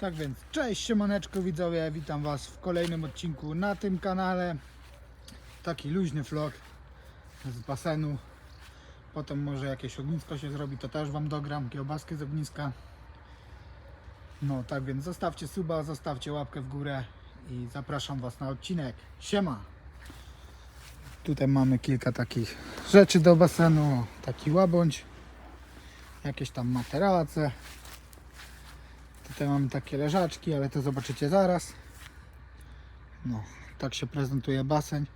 Tak więc, cześć, siemaneczko widzowie, witam Was w kolejnym odcinku na tym kanale. Taki luźny vlog z basenu. Potem może jakieś ognisko się zrobi, to też Wam dogram, kiełbaskę z ogniska. No tak więc zostawcie suba, zostawcie łapkę w górę i zapraszam Was na odcinek. Siema! Tutaj mamy kilka takich rzeczy do basenu. Taki łabądź, jakieś tam materace. Tutaj mamy takie leżaczki, ale to zobaczycie zaraz. No, tak się prezentuje basen.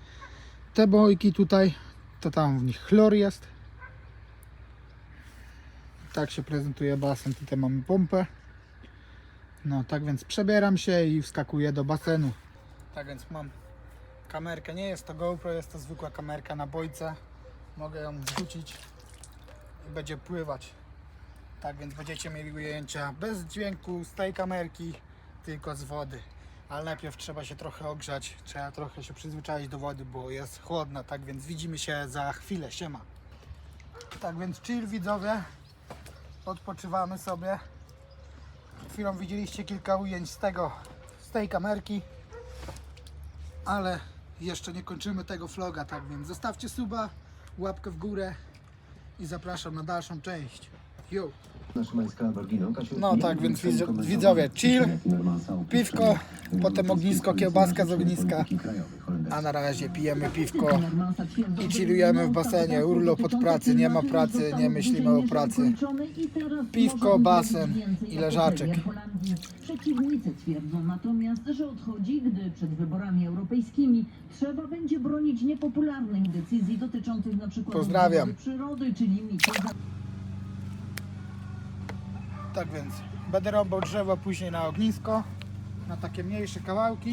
Te bojki tutaj, to tam w nich chlor jest. Tak się prezentuje basen. Tutaj mamy pompę. No, tak więc przebieram się i wskakuję do basenu. Tak więc mam kamerkę. Nie jest to GoPro, jest to zwykła kamerka na bojce. Mogę ją wrzucić i będzie pływać. Tak więc będziecie mieli ujęcia bez dźwięku z tej kamerki, tylko z wody. Ale najpierw trzeba się trochę ogrzać, trzeba trochę się przyzwyczaić do wody, bo jest chłodna. Tak więc widzimy się za chwilę. Siema. Tak więc chill widzowie. Odpoczywamy sobie. Chwilą widzieliście kilka ujęć z tego, z tej kamerki. Ale jeszcze nie kończymy tego vloga, tak więc zostawcie suba, łapkę w górę i zapraszam na dalszą część. Yo! No tak, więc widz- widzowie, chill, piwko, potem ognisko, kiełbaska z ogniska, a na razie pijemy piwko i chillujemy w basenie. Urlop od pracy, nie ma pracy, nie myślimy o pracy. Piwko, basen i leżaczek. Przeciwnicy twierdzą natomiast, że odchodzi, gdy przed wyborami europejskimi trzeba będzie bronić niepopularnych decyzji dotyczących na przykład Pozdrawiam. przyrody czy limitu Tak więc będę rąbał drzewo później na ognisko, na takie mniejsze kawałki.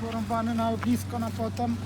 Porąbany na ognisko na potem.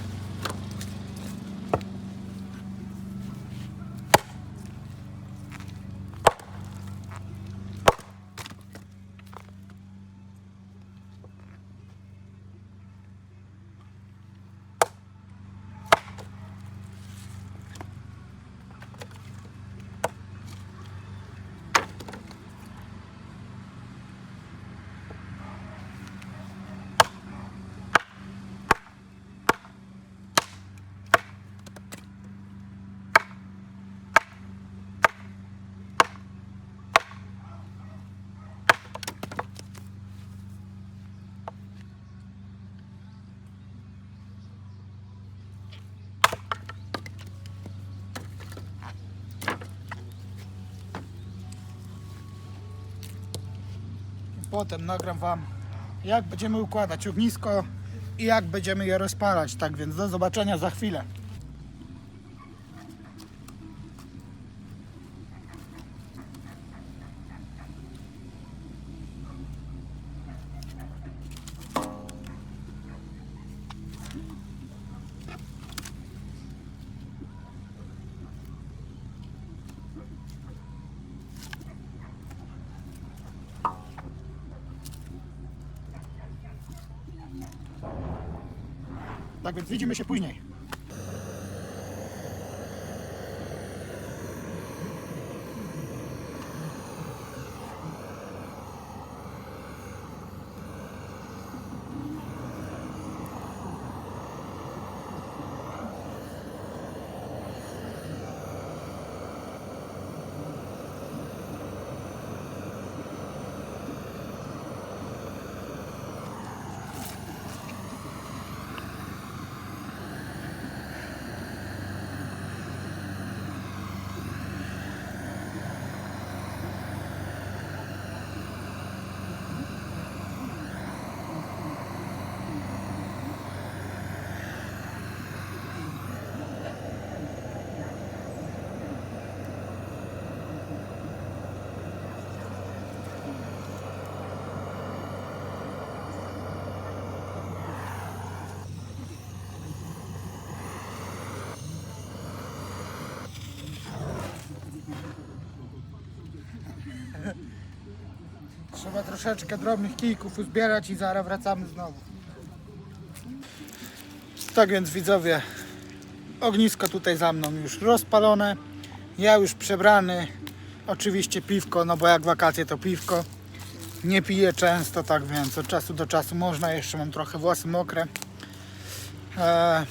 Potem nagram Wam, jak będziemy układać ognisko i jak będziemy je rozpalać. Tak więc do zobaczenia za chwilę. Tak więc widzimy się później. Trzeba troszeczkę drobnych kijków uzbierać i zaraz wracamy znowu. Tak więc widzowie, ognisko tutaj za mną już rozpalone. Ja już przebrany. Oczywiście piwko, no bo jak wakacje to piwko. Nie piję często, tak więc od czasu do czasu można. Jeszcze mam trochę włosy mokre. Eee,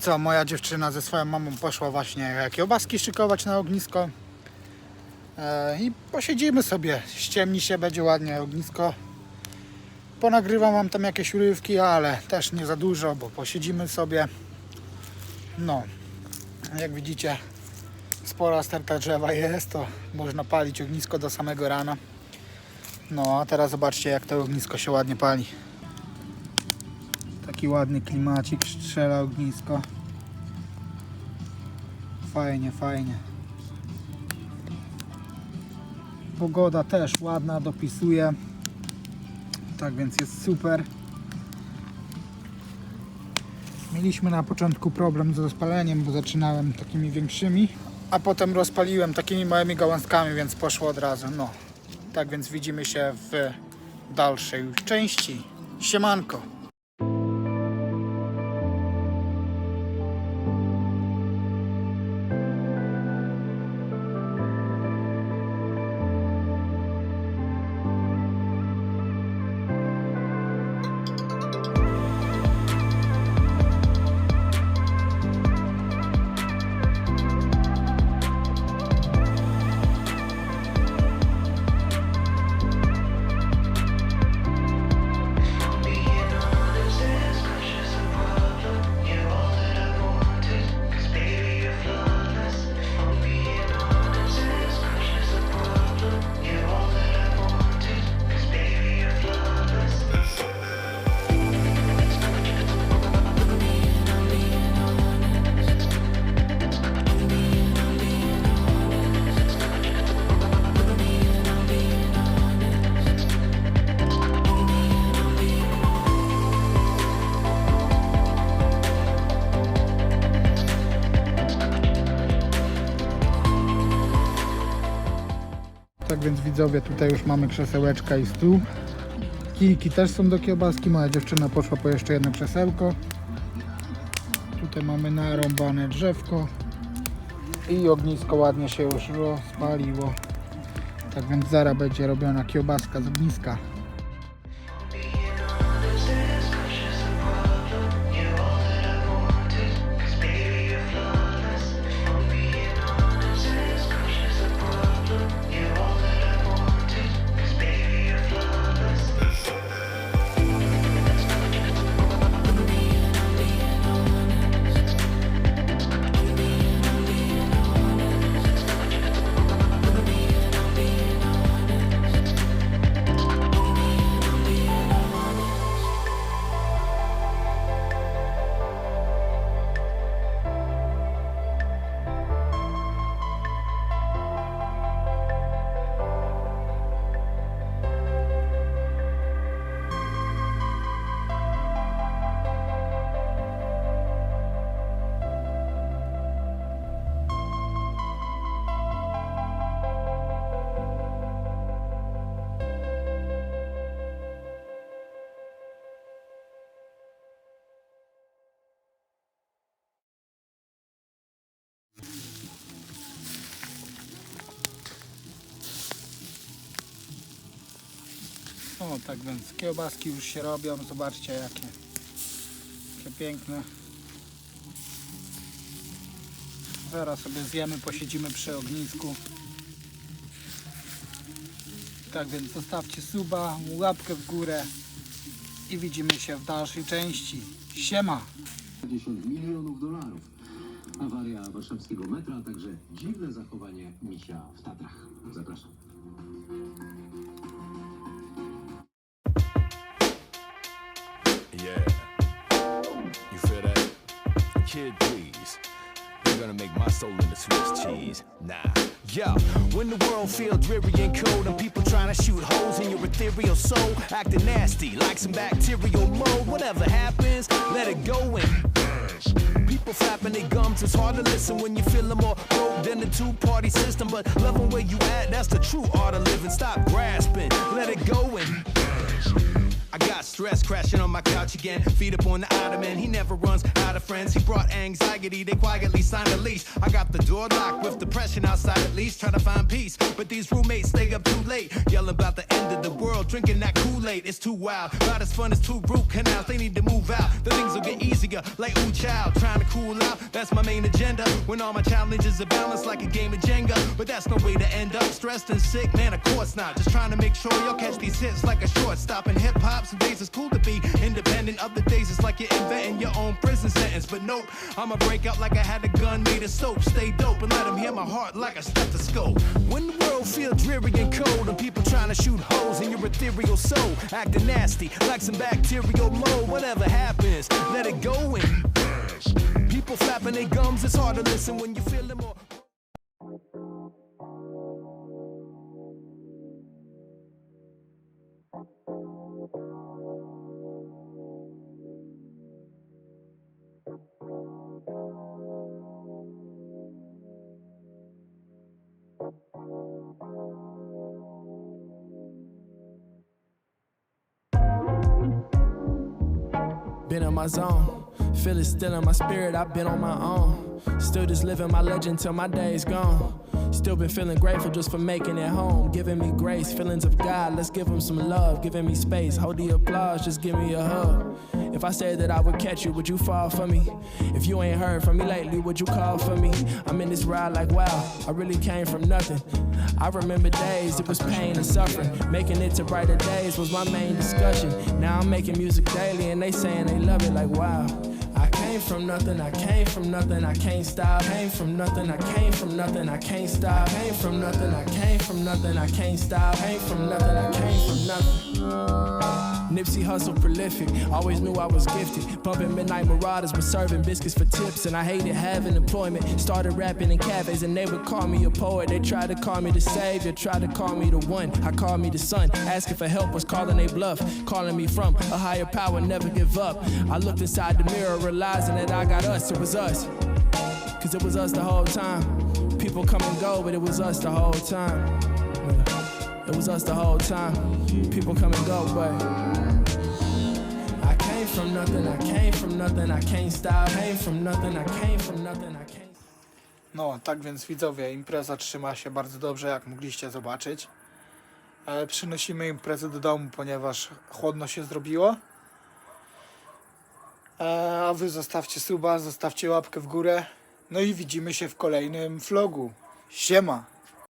co, moja dziewczyna ze swoją mamą poszła właśnie kiełbaski szykować na ognisko. E, I posiedzimy sobie, ściemni się, będzie ładnie ognisko. Ponagrywam wam tam jakieś urywki, ale też nie za dużo, bo posiedzimy sobie. No, jak widzicie, spora sterta drzewa jest, to można palić ognisko do samego rana. No, a teraz zobaczcie, jak to ognisko się ładnie pali. Taki ładny klimacik, strzela ognisko. Fajnie, fajnie. Pogoda też ładna, dopisuje. Tak więc jest super. Mieliśmy na początku problem z rozpaleniem, bo zaczynałem takimi większymi, a potem rozpaliłem takimi małymi gałązkami, więc poszło od razu. No, tak więc widzimy się w dalszej części. Siemanko. Więc widzowie, tutaj już mamy krzesełeczka i stół. Kijki też są do kiełbaski. Moja dziewczyna poszła po jeszcze jedno krzesełko. Tutaj mamy narąbane drzewko. I ognisko ładnie się już rozpaliło. Tak więc zaraz będzie robiona kiełbaska z ogniska. O, tak więc kiełbaski już się robią. Zobaczcie jakie, jakie piękne. Zaraz sobie zjemy, posiedzimy przy ognisku. Tak więc zostawcie suba, łapkę w górę i widzimy się w dalszej części. Siema! 50 milionów dolarów. Awaria warszawskiego metra, a także dziwne zachowanie misia w Tatrach. Zapraszam. My soul into Swiss cheese. Nah. Yo, when the world feels dreary and cold and people trying to shoot holes in your ethereal soul, acting nasty like some bacterial mold. Whatever happens, let it go and People flapping their gums, it's hard to listen when you're feeling more broke than the two party system. But loving where you at, that's the true art of living. Stop grasping, let it go and I got stress crashing on my couch again. Feet up on the ottoman. He never runs out of friends. He brought anxiety. They quietly signed a lease. I got the door locked with depression outside at least. Trying to find peace. But these roommates stay up too late. Yelling about the end of the world. Drinking that Kool-Aid. It's too wild. Not as fun as two root canals. They need to move out. The things will get easier. Like ooh child. Trying to cool out. That's my main agenda. When all my challenges are balanced like a game of Jenga. But that's no way to end up. Stressed and sick. Man, of course not. Just trying to make sure y'all catch these hits like a shortstop. In hip hop, some days it's cool to be independent. Other days it's like you're inventing your own prison sentence. But nope, I'ma break out like I had a gun made of soap. Stay dope and let them hear my heart like a stethoscope. When the world feel dreary and cold and people trying to shoot holes in your ethereal soul, acting nasty like some bacterial mold. Whatever happens, let it go and people flapping their gums. It's hard to listen when you feel more. Been in my zone. Feel it still in my spirit, I've been on my own. Still just living my legend till my day's gone. Still been feeling grateful just for making it home. Giving me grace, feelings of God, let's give him some love. Giving me space, hold the applause, just give me a hug. If I said that I would catch you, would you fall for me? If you ain't heard from me lately, would you call for me? I'm in this ride like wow, I really came from nothing. I remember days, it was pain and suffering. Making it to brighter days was my main discussion. Now I'm making music daily and they saying they love it like wow. I came from nothing, I came from nothing, I can't stop. Came from nothing, I came from nothing, I can't stop. Came from nothing, I came from nothing, I can't stop. Came from nothing, I came from nothing. Nipsey hustle prolific, always knew I was gifted. Bumping midnight marauders, was serving biscuits for tips, and I hated having employment. Started rapping in cafes, and they would call me a poet. They tried to call me the savior, tried to call me the one. I called me the son, asking for help was calling a bluff, calling me from a higher power. Never give up. I looked inside the mirror, realizing that I got us. It was us, cause it was us the whole time. People come and go, but it was us the whole time. It was us the whole time. People come and go, but I came from nothing, I came from nothing, I can't stop. Came from nothing, I came from nothing, I can't No, tak więc widzowie, impreza trzyma się bardzo dobrze, jak mogliście zobaczyć. Ale przynosimy imprezę do domu, ponieważ chłodno się zrobiło. E, A wy zostawcie suba, zostawcie łapkę w górę. No i widzimy się w kolejnym vlogu. Siema!